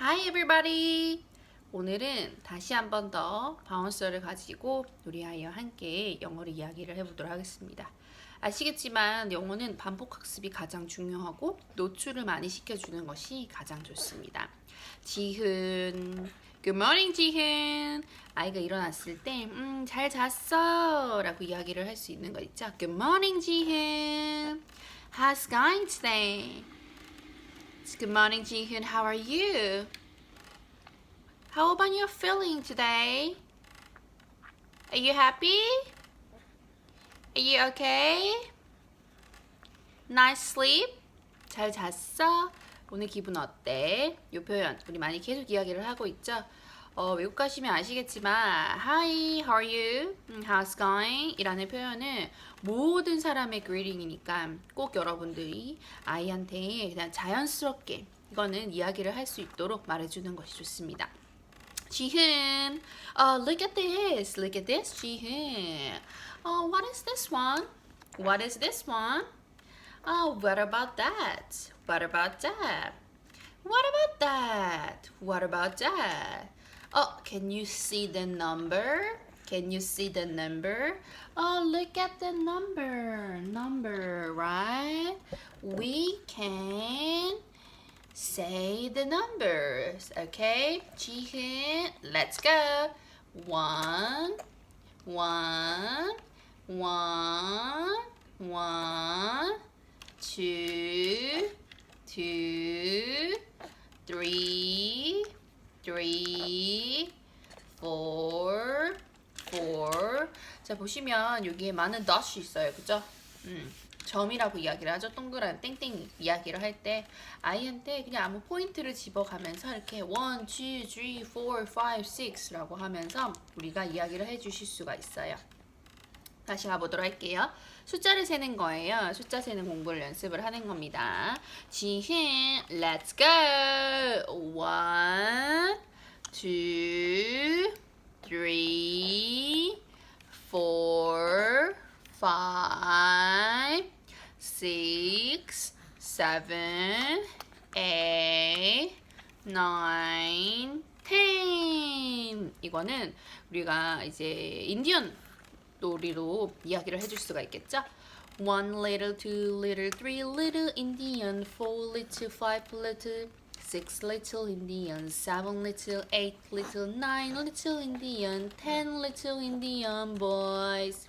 Hi everybody. 오늘은 다시 한 번 더 바운서를 가지고 우리 아이와 함께 영어를 이야기를 해보도록 하겠습니다. 아시겠지만 영어는 반복 학습이 가장 중요하고 노출을 많이 시켜주는 것이 가장 좋습니다. 지훈, Good morning 지훈. 아이가 일어났을 때, 음, 잘 잤어. 라고 이야기를 할 수 있는 거 있죠. Good morning 지훈. How's going today? Good morning, Jihoon. How are you? How about you feeling today? Are you happy? Are you okay? Nice sleep? 잘 잤어? 오늘 기분 어때? 이 표현 우리 많이 계속 이야기를 하고 있죠. 어, 외국 가시면 아시겠지만 Hi, how are you? 음, How's going? 이라는 표현은 모든 사람의 greeting이니까 꼭 여러분들이 아이한테 그냥 자연스럽게 이거는 이야기를 할 수 있도록 말해주는 것이 좋습니다. 지훈, uh, look at this, look at this, 지훈. Oh, what is this one? What is this one? Oh, what about that? What about that? What about that? What about that? Oh, can you see the number? Can you see the number? Oh, look at the number. Number, right? We can say the numbers. Okay? 지훈, let's go. One, one, one, one, two, two, three, three, four, four. 자 보시면 여기에 많은 dot이 있어요, 그죠? 음, 점이라고 이야기를 하죠. 동그란 땡땡 이야기를 할 때 아이한테 그냥 아무 포인트를 집어가면서 이렇게 one, two, three, four, five, six라고 하면서 우리가 이야기를 해 주실 수가 있어요. 다시 가보도록 할게요. 숫자를 세는 거예요. 숫자 세는 공부를 연습을 하는 겁니다. 지훈, let's go. One, two, three, four, five, six, seven, eight, nine, ten. 이거는 우리가 이제 인디언 놀이로 이야기를 해줄 수가 있겠죠? One little, two little, three little Indian, four little, five little, six little Indian, seven little, eight little, nine little Indian, ten little Indian boys.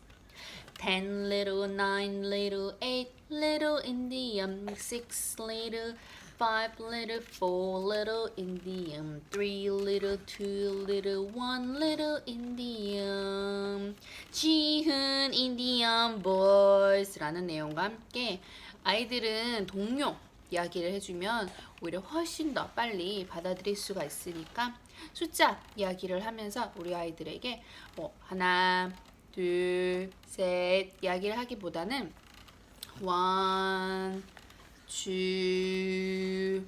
Ten little, nine little, eight little Indian, six little, five little, four little Indian, three little, two little, one little Indian. 지훈 Indian boys라는 내용과 함께 아이들은 동료 이야기를 해주면 오히려 훨씬 더 빨리 받아들일 수가 있으니까 숫자 이야기를 하면서 우리 아이들에게 뭐 하나, 둘, 셋 이야기를 하기보다는 one, two,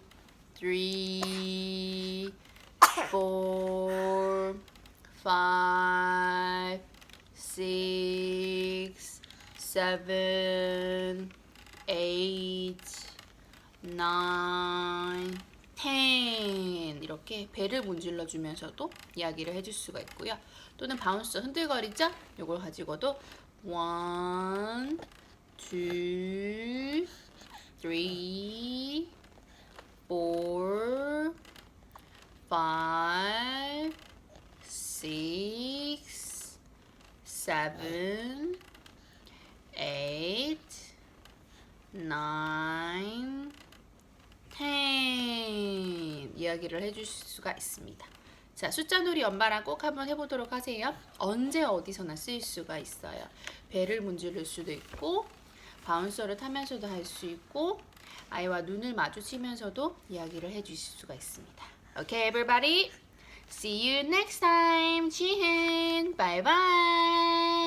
three, four, five, six, seven, eight, nine, ten 이렇게 배를 문질러 주면서도 이야기를 해줄 수가 있고요. 또는 바운스 흔들거리죠? 이걸 가지고도 one, two, three, four, five, six, seven, eight, nine, ten 이야기를 해줄 수가 있습니다. 자, 숫자 놀이 연말랑 꼭 한번 해보도록 하세요. 언제 어디서나 쓰일 수가 있어요. 배를 문지를 수도 있고, 바운서를 타면서도 할 수 있고, 아이와 눈을 마주치면서도 이야기를 해주실 수가 있습니다. Okay, everybody. See you next time. 지훈. Bye bye.